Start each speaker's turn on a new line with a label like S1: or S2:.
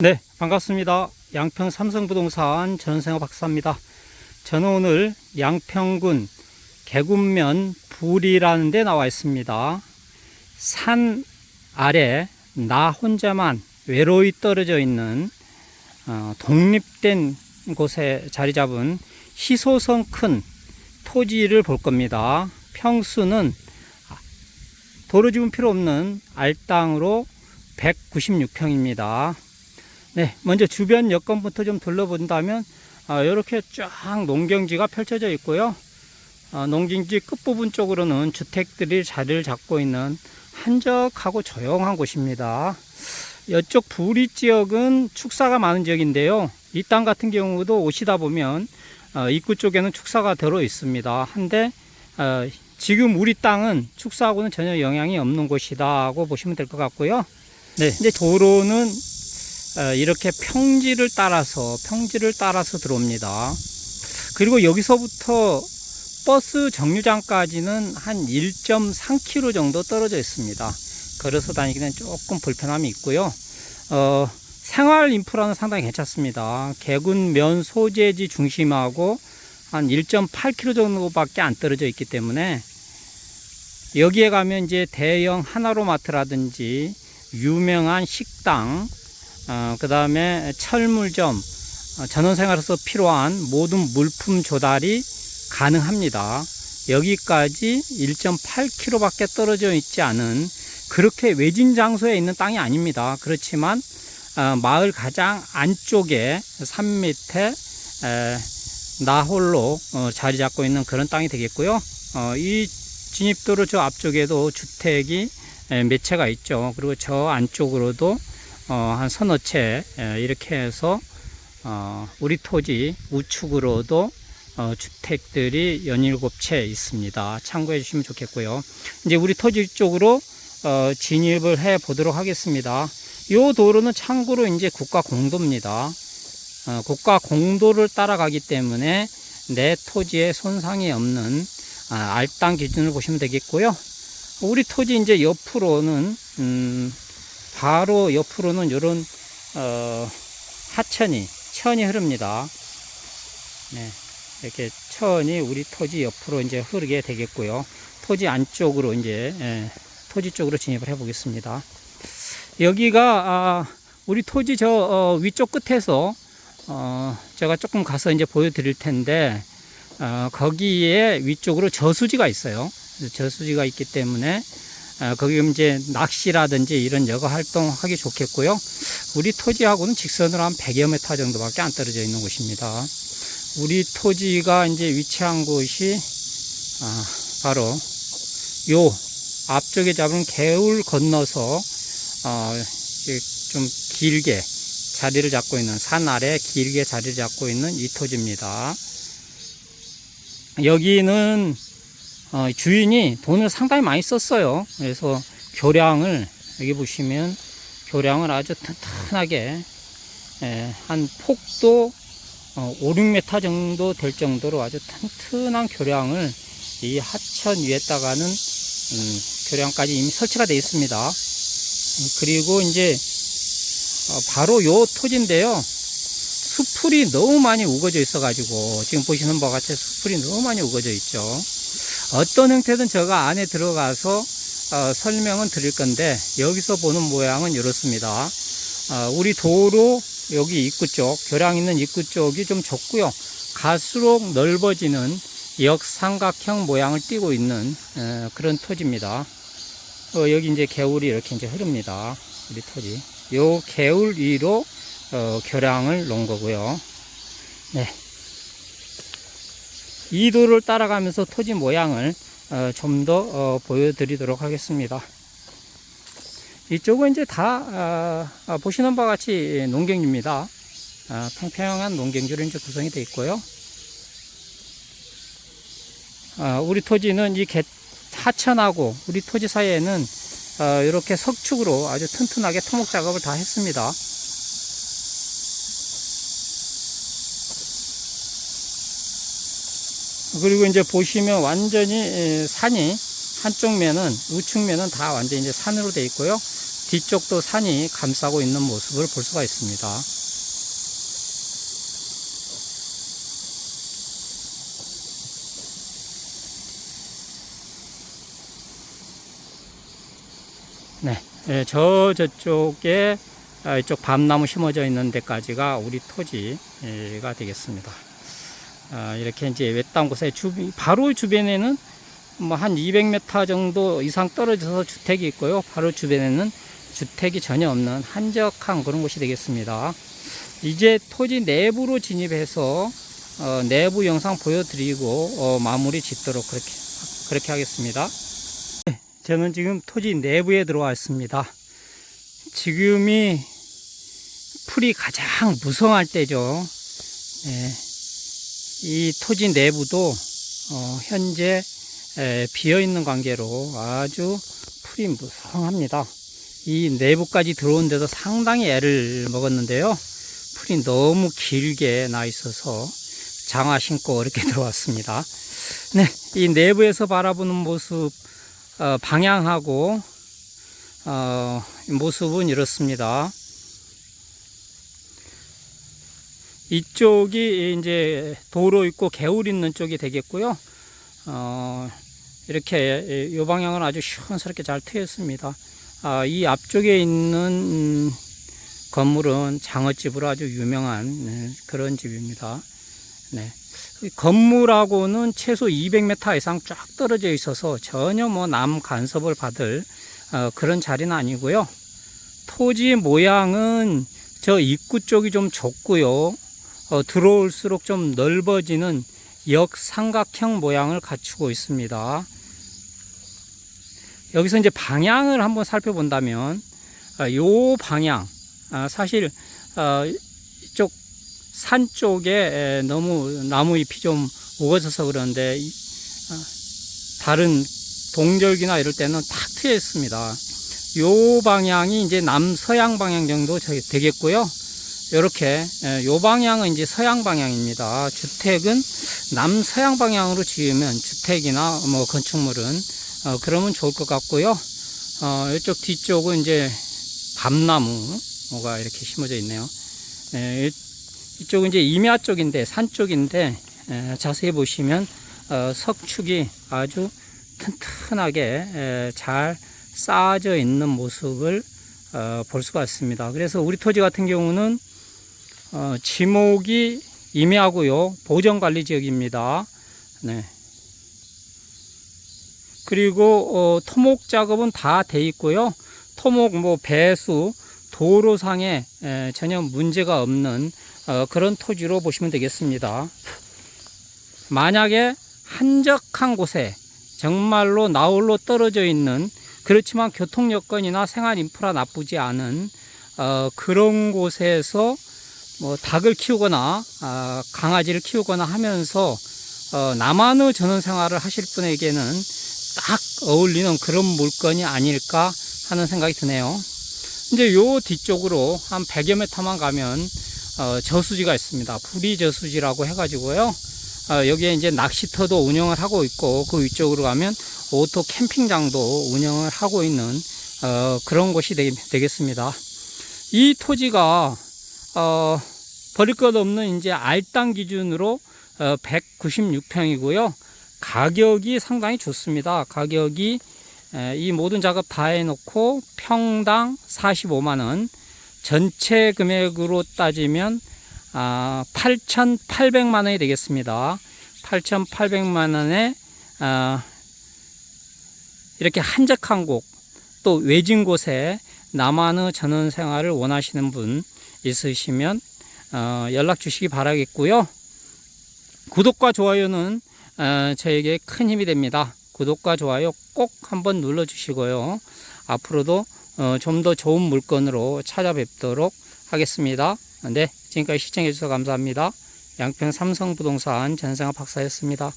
S1: 네, 반갑습니다. 양평 삼성부동산 전생호 박사입니다. 저는 오늘 양평군 개군면 불이라는 데 나와 있습니다. 산 아래 나 혼자만 외로이 떨어져 있는 어, 독립된 곳에 자리 잡은 희소성 큰 토지를 볼 겁니다. 평수는 도로 지분 필요 없는 알땅으로 196평입니다. 네, 먼저 주변 여건부터 좀 둘러본다면 아, 이렇게 쫙 농경지가 펼쳐져 있고요. 아, 농경지 끝부분 쪽으로는 주택들이 자리를 잡고 있는 한적하고 조용한 곳입니다. 이쪽 부리 지역은 축사가 많은 지역인데요. 이 땅 같은 경우도 오시다 보면 어, 입구 쪽에는 축사가 들어 있습니다. 한데 어, 지금 우리 땅은 축사하고는 전혀 영향이 없는 곳이다고 보시면 될 것 같고요. 네, 이제 도로는 어, 이렇게 평지를 따라서 평지를 따라서 들어옵니다. 그리고 여기서부터 버스 정류장까지는 한 1.3km 정도 떨어져 있습니다. 걸어서 다니기는 조금 불편함이 있고요. 어, 생활 인프라는 상당히 괜찮습니다. 개군 면 소재지 중심하고 한 1.8km 정도밖에 안 떨어져 있기 때문에 여기에 가면 이제 대형 하나로마트라든지 유명한 식당, 어, 그 다음에 철물점, 어, 전원생활에서 필요한 모든 물품 조달이 가능합니다. 여기까지 1.8km밖에 떨어져 있지 않은 그렇게 외진 장소에 있는 땅이 아닙니다. 그렇지만 어, 마을 가장 안쪽에 산 밑에 에, 나홀로 어, 자리 잡고 있는 그런 땅이 되겠고요. 어, 이 진입도로 저 앞쪽에도 주택이 채가 있죠. 그리고 저 안쪽으로도 어, 한 서너 채 에, 이렇게 해서 어, 우리 토지 우측으로도 어, 주택들이 17채 있습니다. 참고해 주시면 좋겠고요. 이제 우리 토지 쪽으로 어, 진입을 해 보도록 하겠습니다. 이 도로는 참고로 이제 국가 공도입니다. 어, 국가 공도를 따라가기 때문에 내 토지에 손상이 없는 아, 알땅 기준을 보시면 되겠고요. 우리 토지 이제 옆으로는 음, 바로 옆으로는 이런 어, 하천이 천이 흐릅니다. 네, 이렇게 천이 우리 토지 옆으로 이제 흐르게 되겠고요. 토지 안쪽으로 이제 예, 토지 쪽으로 진입을 해보겠습니다. 여기가 아, 우리 토지 저 어, 위쪽 끝에서 어, 제가 조금 가서 이제 보여드릴 텐데 어, 거기에 위쪽으로 저수지가 있어요. 저수지가 있기 때문에 어, 거기 이제 낚시라든지 이런 여가 활동하기 좋겠고요. 우리 토지하고는 직선으로 한 100여 미터 정도밖에 안 떨어져 있는 곳입니다. 우리 토지가 이제 위치한 곳이 아, 바로 요 앞쪽에 잡은 개울 건너서 어, 좀 길게 자리를 잡고 있는 산 아래 길게 자리를 잡고 있는 이 토지입니다. 여기는 어, 주인이 돈을 상당히 많이 썼어요. 그래서 교량을 여기 보시면 교량을 아주 튼튼하게 예, 한 폭도 어, 5, 6m 정도 될 정도로 아주 튼튼한 교량을 이 하천 위에다가는 음, 교량까지 이미 설치가 되어 있습니다. 음, 그리고 이제 어, 바로 요 토지인데요. 수풀이 너무 많이 우거져 있어 가지고 지금 보시는 바와 같이 수풀이 너무 많이 우거져 있죠. 어떤 형태든 제가 안에 들어가서 어, 설명은 드릴 건데 여기서 보는 모양은 이렇습니다. 어, 우리 도로 여기 입구 쪽 교량 있는 입구 쪽이 좀 좁고요. 갈수록 넓어지는 역삼각형 모양을 띠고 있는 에, 그런 토지입니다. 어, 여기 이제 개울이 이렇게 이제 흐릅니다. 우리 토지. 요 개울 위로 어, 교량을 놓은 거고요. 네. 이 도를 따라가면서 토지 모양을 어, 좀더 어, 보여드리도록 하겠습니다. 이쪽은 이제 다 아, 아, 보시는 바와 같이 농경지입니다. 아, 평평한 농경지로 이제 구성이 되어 있고요. 아, 우리 토지는 이 개, 하천하고 우리 토지 사이에는 어, 이렇게 석축으로 아주 튼튼하게 토목 작업을 다 했습니다. 그리고 이제 보시면 완전히 에, 산이 한쪽 면은 우측 면은 다 완전히 이제 산으로 되어 있고요. 뒤쪽도 산이 감싸고 있는 모습을 볼 수가 있습니다. 네, 예, 저 저쪽에 아, 이쪽 밤나무 심어져 있는 데까지가 우리 토지가 되겠습니다. 아, 이렇게 이제 외딴 곳에 주, 바로 주변에는 뭐 한 200m 정도 이상 떨어져서 주택이 있고요. 바로 주변에는 주택이 전혀 없는 한적한 그런 곳이 되겠습니다. 이제 토지 내부로 진입해서 어, 내부 영상 보여드리고 어, 마무리 짓도록 그렇게 그렇게 하겠습니다. 네, 저는 지금 토지 내부에 들어와 있습니다. 지금이 풀이 가장 무성할 때죠. 네, 이 토지 내부도 어, 현재 비어 있는 관계로 아주 풀이 무성합니다. 이 내부까지 들어오는데도 상당히 애를 먹었는데요. 풀이 너무 길게 나 있어서 장화 신고 이렇게 들어왔습니다. 네, 이 내부에서 바라보는 모습 어, 방향하고 어, 모습은 이렇습니다. 이쪽이 이제 도로 있고 개울 있는 쪽이 되겠고요. 어, 이렇게 이 방향은 아주 시원스럽게 잘 트였습니다. 아, 이 앞쪽에 있는 음, 건물은 장어집으로 아주 유명한 네, 그런 집입니다. 네. 건물하고는 최소 200m 이상 쫙 떨어져 있어서 전혀 뭐 남 간섭을 받을 어, 그런 자리는 아니고요. 토지 모양은 저 입구 쪽이 좀 좁고요. 어, 들어올수록 좀 넓어지는 역삼각형 모양을 갖추고 있습니다. 여기서 이제 방향을 한번 살펴본다면, 어, 요 방향, 아, 사실, 어, 이쪽 산 쪽에 에, 너무 나무 잎이 좀 우거져서 이, 어, 다른 동절기나 이럴 때는 탁 트여 있습니다. 요 방향이 이제 남서양 방향 정도 되겠고요. 이렇게 요 방향은 이제 서양 방향입니다. 주택은 남서양 방향으로 지으면 주택이나 뭐 건축물은 어, 그러면 좋을 것 같고요. 어, 이쪽 뒤쪽은 이제 밤나무가 이렇게 심어져 있네요. 에, 이쪽은 이제 임야 쪽인데 산 쪽인데 에, 자세히 보시면 어, 석축이 아주 튼튼하게 에, 잘 쌓아져 있는 모습을 어, 볼 수가 있습니다. 그래서 우리 토지 같은 경우는 어, 지목이 임야고요. 보전관리 지역입니다. 네. 그리고 어, 토목 작업은 다 돼 있고요. 토목 뭐 배수 도로상에 에, 전혀 문제가 없는 어, 그런 토지로 보시면 되겠습니다. 만약에 한적한 곳에 정말로 나홀로 떨어져 있는 그렇지만 교통 여건이나 생활 인프라 나쁘지 않은 어, 그런 곳에서 뭐 닭을 키우거나 아, 강아지를 키우거나 하면서 어, 나만의 전원 생활을 하실 분에게는 딱 어울리는 그런 물건이 아닐까 하는 생각이 드네요. 이제 요 뒤쪽으로 한 100여 메터만 가면 어, 저수지가 있습니다. 부리 저수지라고 해가지고요. 어, 여기에 이제 낚시터도 운영을 하고 있고 그 위쪽으로 가면 오토 캠핑장도 운영을 하고 있는 어, 그런 곳이 되, 겠습니다 이 토지가 어, 버릴 것 없는 이제 알땅 기준으로 어, 196평이고요. 가격이 상당히 좋습니다. 가격이 에, 이 모든 작업 다 해놓고 평당 45만 원, 전체 금액으로 따지면 아, 8,800만 원이 되겠습니다. 8,800만 원에 아, 이렇게 한적한 곳, 또 외진 곳에 나만의 전원 생활을 원하시는 분 있으시면 어, 연락 주시기 바라겠고요. 구독과 좋아요는 어, 저에게 큰 힘이 됩니다. 구독과 좋아요 꼭 한번 눌러 주시고요. 앞으로도 어, 좀 더 좋은 물건으로 찾아뵙도록 하겠습니다. 네, 지금까지 시청해 주셔서 감사합니다. 양평 삼성부동산 전생아 박사였습니다.